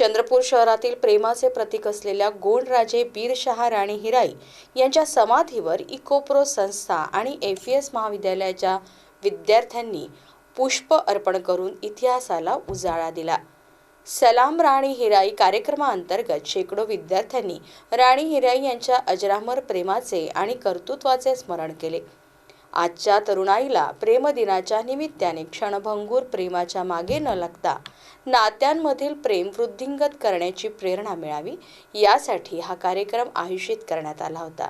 चंद्रपूर शहरातील प्रेमाचे प्रतीक असलेल्या गोंडराजे बीरशहा राणी हिराई यांच्या समाधीवर इकोप्रो संस्था आणि एफ एस महाविद्यालयाच्या विद्यार्थ्यांनी पुष्प अर्पण करून इतिहासाला उजाळा दिला. सलाम राणी हिराई कार्यक्रमाअंतर्गत शेकडो विद्यार्थ्यांनी राणी हिराई यांच्या अजरामर प्रेमाचे आणि कर्तृत्वाचे स्मरण केले. आजच्या तरुणाईला प्रेमदिनाच्या निमित्ताने क्षणभंगूर प्रेमाच्या मागे न लागता नात्यांमधील प्रेम वृद्धिंगत करण्याची प्रेरणा मिळावी यासाठी हा कार्यक्रम आयोजित करण्यात आला होता.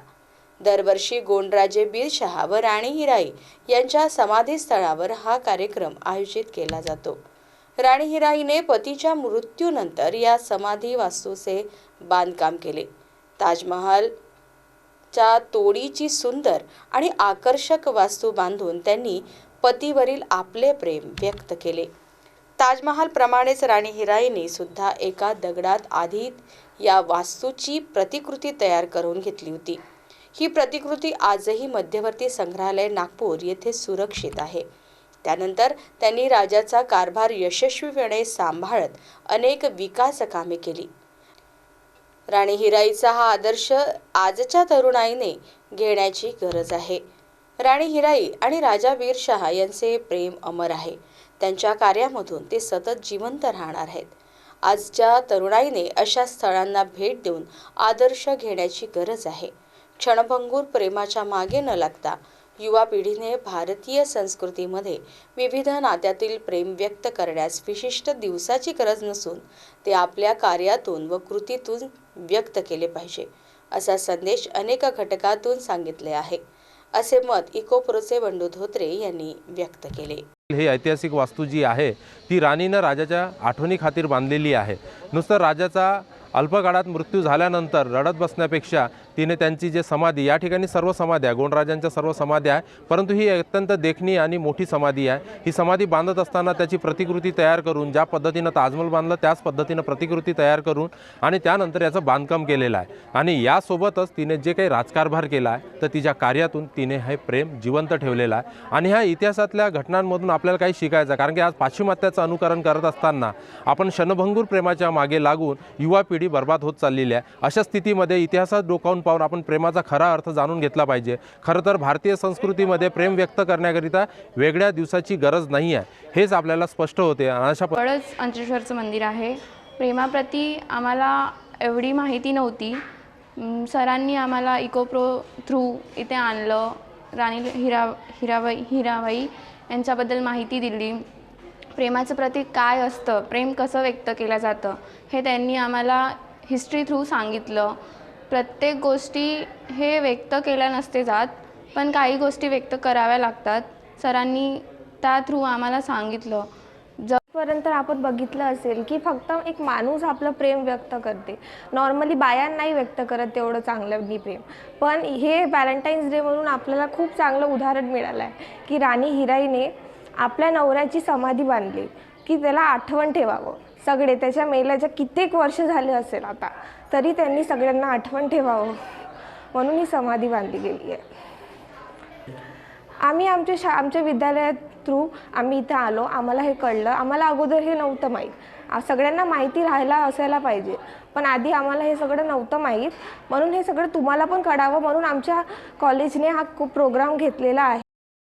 दरवर्षी गोंडराजे बीरशहा व राणी हिराई यांच्या समाधीस्थळावर हा कार्यक्रम आयोजित केला जातो. राणी हिराईने पतीच्या मृत्यूनंतर या समाधी वास्तूचे बांधकाम केले. ताजमहाल च्या तोडीची सुंदर आणि आकर्षक वास्तू बांधून त्यांनी पतीवरील आपले प्रेम व्यक्त केले. ताजमहालप्रमाणेच राणी हिराईने सुद्धा एका दगडात आधी या वास्तूची प्रतिकृती तयार करून घेतली होती. ही प्रतिकृती आजही मध्यवर्ती संग्रहालय नागपूर येथे सुरक्षित आहे. त्यानंतर त्यांनी राजाचा कारभार यशस्वीपणे सांभाळत अनेक विकास कामे केली. राणी हिराईचा हा आदर्श आजच्या तरुणाईने घेण्याची गरज आहे. राणी हिराई आणि राजा वीरशहा यांचे प्रेम अमर आहे. त्यांच्या कार्यामधून ते सतत जिवंत राहणार आहेत. आजच्या तरुणाईने अशा स्थळांना भेट देऊन आदर्श घेण्याची गरज आहे. क्षणभंगूर प्रेमाच्या मागे न लागता युवा पिढीने भारतीय संस्कृतीमध्ये विविध नात्यातील प्रेम व्यक्त करण्यास विशिष्ट दिवसाची गरज नसून ते आपल्या कार्यातून व कृतीतून व्यक्त केले पाहिजे असा संदेश अनेक घटकातून सांगितले आहे असे मत इकोप्रोचे बंडू धोत्रे यांनी व्यक्त केले. ही ऐतिहासिक वास्तू जी आहे ती राणीनं राजाच्या आठवणी खातीर बांधलेली आहे. नुसतं राजाचा अल्पकाळात मृत्यू झाल्यानंतर रडत बसण्यापेक्षा तिने त्यांची जे समाधी या ठिकाणी सर्व समाध्या गोंडराजांच्या सर्व समाध्या आहे परंतु ही अत्यंत देखणी आणि मोठी समाधी आहे. ही समाधी बांधत असताना त्याची प्रतिकृती तयार करून ज्या पद्धतीनं ताजमहल बांधलं त्याच पद्धतीनं प्रतिकृती तयार करून आणि त्यानंतर याचं बांधकाम केलेलं आहे. आणि यासोबतच तिने जे काही राजकारभार केला आहे तर तिच्या कार्यातून तिने हे प्रेम जिवंत ठेवलेलं आहे. आणि ह्या इतिहासातल्या घटनांमधून आपल्याला काही शिकायचं आहे कारण की आज पाश्चिमात्याचं अनुकरण करत असताना आपण क्षणभंगूर प्रेमाच्या मागे लागून युवा पिढी बर्बाद होत चाललेली आहे. अशा स्थितीमध्ये इतिहासात डोकावून पाहून आपण प्रेमाचा खरा अर्थ जाणून घेतला पाहिजे. खरं तर भारतीय संस्कृतीमध्ये प्रेम व्यक्त करण्याकरिता वेगळ्या दिवसाची गरज नाही आहे. हेच आपल्याला स्पष्ट होते. अशा प- अंचेश्वरचं मंदिर आहे. प्रेमाप्रती आम्हाला एवढी माहिती नव्हती. सरांनी आम्हाला इकोप्रो थ्रू इथे आणलं. राणी हिरा हिराबाई हिराबाई यांच्याबद्दल माहिती दिली. प्रेमाचं प्रतीक काय असतं? प्रेम कसं व्यक्त केलं जातं? हे त्यांनी आम्हाला हिस्ट्री थ्रू सांगितलं. प्रत्येक गोष्टी हे व्यक्त केल्या नसते जात पण काही गोष्टी व्यक्त कराव्या लागतात. सरांनी त्या थ्रू आम्हाला सांगितलं. जपर्यंत आपण बघितलं असेल की फक्त एक माणूस आपलं प्रेम व्यक्त करते. नॉर्मली बायां नाही व्यक्त करत तेवढं चांगलं मी प्रेम. पण हे व्हॅलेंटाईन्स डे म्हणून आपल्याला खूप चांगलं उदाहरण मिळालं आहे की राणी हिराईने आपल्या नवऱ्याची समाधी बांधली की त्याला आठवण ठेवावं. सगळे त्याच्या मेल्याच्या कित्येक वर्ष झाले असेल आता तरी त्यांनी सगळ्यांना आठवण ठेवावं. म्हणून ही समाधी बांधली गेली आहे आम्ही आमच्या शा आमच्या विद्यालयात थ्रू आम्ही इथं आलो. आम्हाला हे कळलं. आम्हाला अगोदर हे नव्हतं माहीत. सगळ्यांना माहिती राहायला असायला पाहिजे. पण आधी आम्हाला हे सगळं नव्हतं माहीत. म्हणून हे सगळं तुम्हाला पण कळावं म्हणून आमच्या कॉलेजने हा खूप प्रोग्राम घेतलेला आहे.